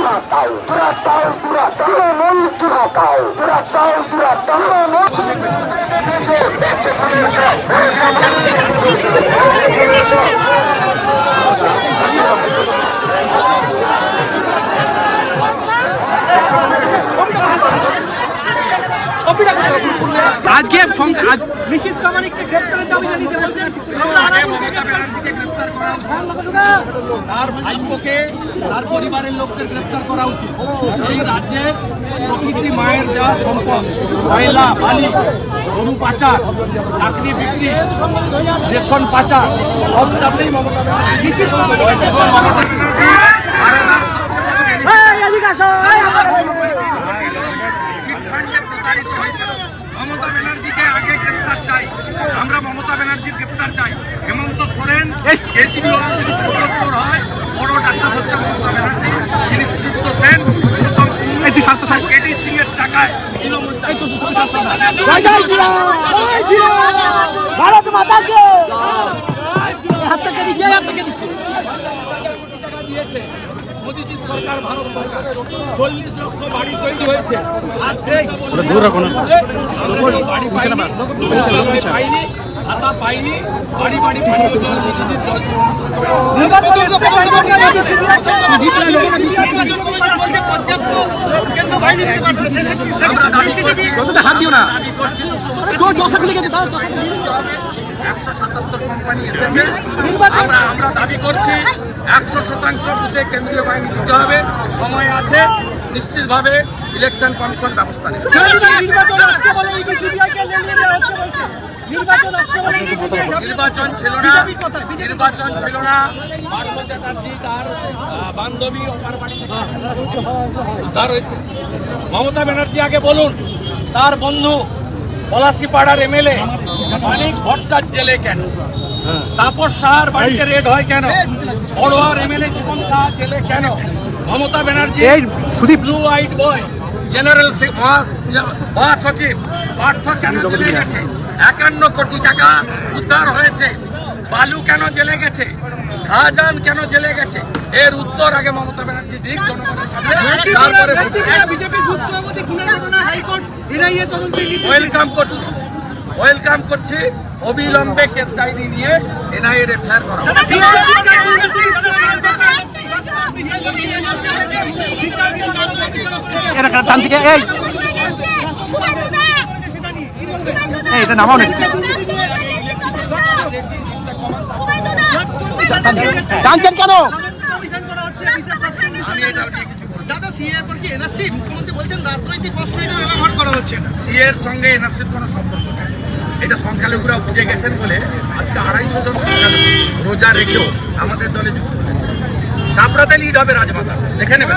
Tira tal, tira tal, tira tal, tira tal, tira tal, tira tal, আজকে আজ নিশ্চিত দাবি জানিয়েছে উচিত তার ভাইপোকে তার পরিবারের লোকদের গ্রেপ্তার করা উচিত। এই রাজ্যের প্রকৃতি মায়ের দেওয়া সম্পদ কয়লা বালি গরু পাচার চাকরি বিক্রি রেশন পাচার সব মমতা ব্যানার্জি নিষিদ্ধ করে দিয়েছে। এবং মমতা ব্যানার্জি সারা রাত এদিকে আসো এই আমার চিটফান্ডে প্রতারিত হয়েছিল। মমতা ব্যানার্জিকে আগে গ্রেপ্তার চাই আমরা মমতা ব্যানার্জির গ্রেপ্তার চাই। হেমন্ত সোরেন কেজরিওয়াল যদি ছোট চোর হয় বড় ডাক্তার হচ্ছে মমতা ব্যানার্জি যিনি সুদীপ্ত সেন গৌতম এই তুই শান্ত থাক। কেটি সিং এর টাকায় তৃণমূল চাইতো জয় জয় শ্রীরাম জয় শ্রীরাম ভারত মাতা হাত থেকে দিচ্ছে হাত থেকে দিচ্ছে। দিয়েছে মোদীজির সরকার ভারত সরকার। চল্লিশ লক্ষ বাড়ি তৈরি হয়েছে। আর বাড়ি পাইনি। খাতা পাইনি, বাড়ি বাড়ি হাত দিও না একশো সাতাত্তর কোম্পানি এসেছে। আমরা আমরা দাবি করছি, একশো শতাংশ বুথে কেন্দ্রীয় বাহিনী দিতে হবে। সময় আছে, নিশ্চিতভাবে ইলেকশন কমিশন ব্যবস্থা নেবে। নির্বাচন নির্বাচন ছিল না। নির্বাচন ছিল না। চ্যাটার্জি তার বান্ধবী অপার বাড়ি উদ্ধার হয়েছে। মমতা ব্যানার্জি আগে বলুন তার বন্ধু পলাশিপাড়ার এমএলএ মানিক ভট্টার জেলে কেন? তাপস শাহর বাড়িতে রেড হয় কেন? বড়োয়ার এমএলএ জীবন শাহ জেলে কেন? মমতা ব্যানার্জি এই Sudip. Blue white boy general মহাসচিব পার্থ কেন জেলে গেছে? একান্ন কোটি টাকা উদ্ধার হয়েছে বালু কেন জেলে গেছে শাহজাহান কেন জেলে গেছে এর উত্তর আগে মমতা ব্যানার্জি দিক জনগণের সাথে তারপরে এনআইএ ওয়েলকাম করছি ওয়েলকাম করছি অবিলম্বে কেস ডায়েরি নিয়ে এনআইএর এফআইআর করা হোক। এরা টান থেকে এই এই, এটা নামাও নাকি? টানছেন কেন? আমি এটা নিয়ে কিছু বলব দাদা সিএ পর কি এনআরসি মুখ্যমন্ত্রী বলছেন রাজনৈতিক অস্ত্র ব্যবহার করা হচ্ছে না। সিএর সঙ্গে এনআরসির কোনো সম্পর্ক নেই। এটা সংখ্যালঘুরা বুঝে গেছেন বলে আজকে আড়াইশো জন সংখ্যালঘু রোজা রেখেও আমাদের দলে যুক্ত হলেন চাপড়াতে লিড হবে রাজমাতা। দেখে নেবেন।